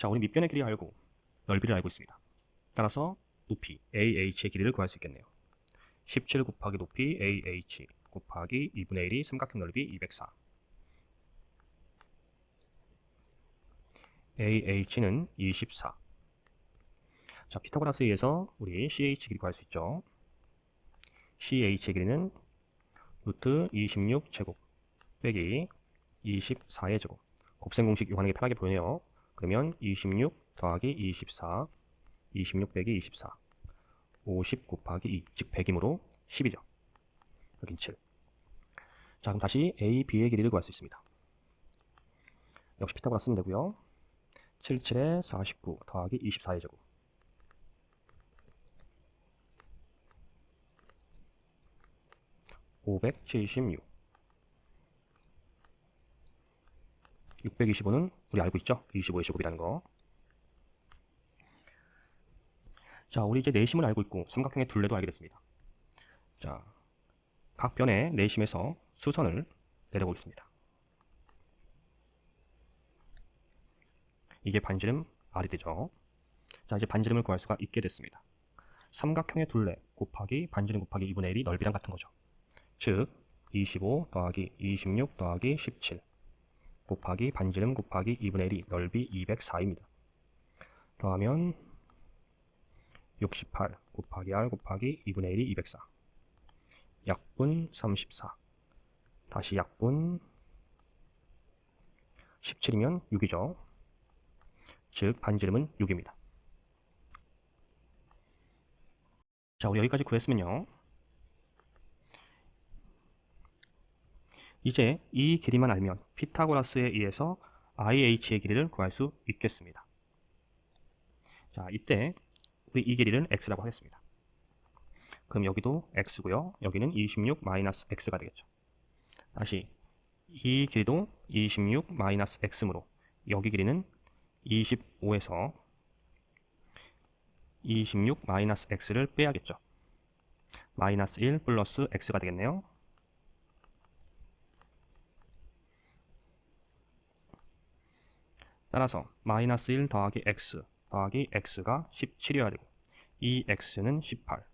자, 우리 밑변의 길이 알고 넓이를 알고 있습니다. 따라서 높이 AH의 길이를 구할 수 있겠네요. 17 곱하기 높이 AH 곱하기 2분의 1이 삼각형 넓이 204. AH는 24. 자, 피타고라스에 의해서 우리 CH 길이 구할 수 있죠. CH의 길이는 루트 26 제곱 빼기 24의 제곱. 곱셈 공식 이용하는 게 편하게 보이네요. 그러면 26 더하기 24, 26 빼기 24, 50 곱하기 2, 즉 100이므로 10이죠. 여긴 7. 자, 그럼 다시 A, B의 길이를 구할 수 있습니다. 역시 피타고라스 쓰면 되고요. 7, 7에 49 더하기 24의 제곱. (576) 625는 우리 알고 있죠? 25의 제곱이라는 거. 자, 우리 이제 내심을 알고 있고 삼각형의 둘레도 알게 됐습니다. 자, 각 변의 내심에서 수선을 내려보겠습니다. 이게 반지름 R이 되죠. 자, 이제 반지름을 구할 수가 있게 됐습니다. 삼각형의 둘레 곱하기 반지름 곱하기 2분의 1이 넓이랑 같은 거죠. 즉, 25 더하기 26 더하기 17 곱하기 반지름 곱하기 2분의 1이 넓이 204입니다. 더하면 68 곱하기 r 곱하기 2분의 1이 204 약분 34 다시 약분 17이면 6이죠. 즉 반지름은 6입니다. 자, 우리 여기까지 구했으면요. 이제 이 길이만 알면 피타고라스에 의해서 IH의 길이를 구할 수 있겠습니다. 자, 이때 우리 이 길이를 x라고 하겠습니다. 그럼 여기도 x고요. 여기는 26 마이너스 x가 되겠죠. 다시 이 길이도 26 마이너스 x므로 여기 길이는 25에서 26 마이너스 x를 빼야겠죠. 마이너스 1 플러스 x가 되겠네요. 따라서 마이너스 1 더하기 x 더하기 x가 17이어야 되고 이 x는 18,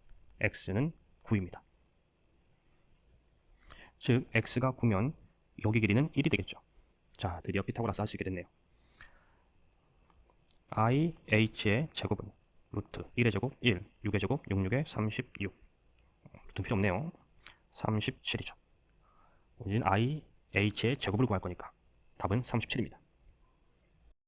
x는 9입니다. 즉 x가 9면 여기 길이는 1이 되겠죠. 자, 드디어 피타고라스 할 수 있게 됐네요. i, h의 제곱은 루트 1의 제곱 1, 6의 제곱 6, 6의 36 루트 필요 없네요. 37이죠. 우리는 i, h의 제곱을 구할 거니까 답은 37입니다.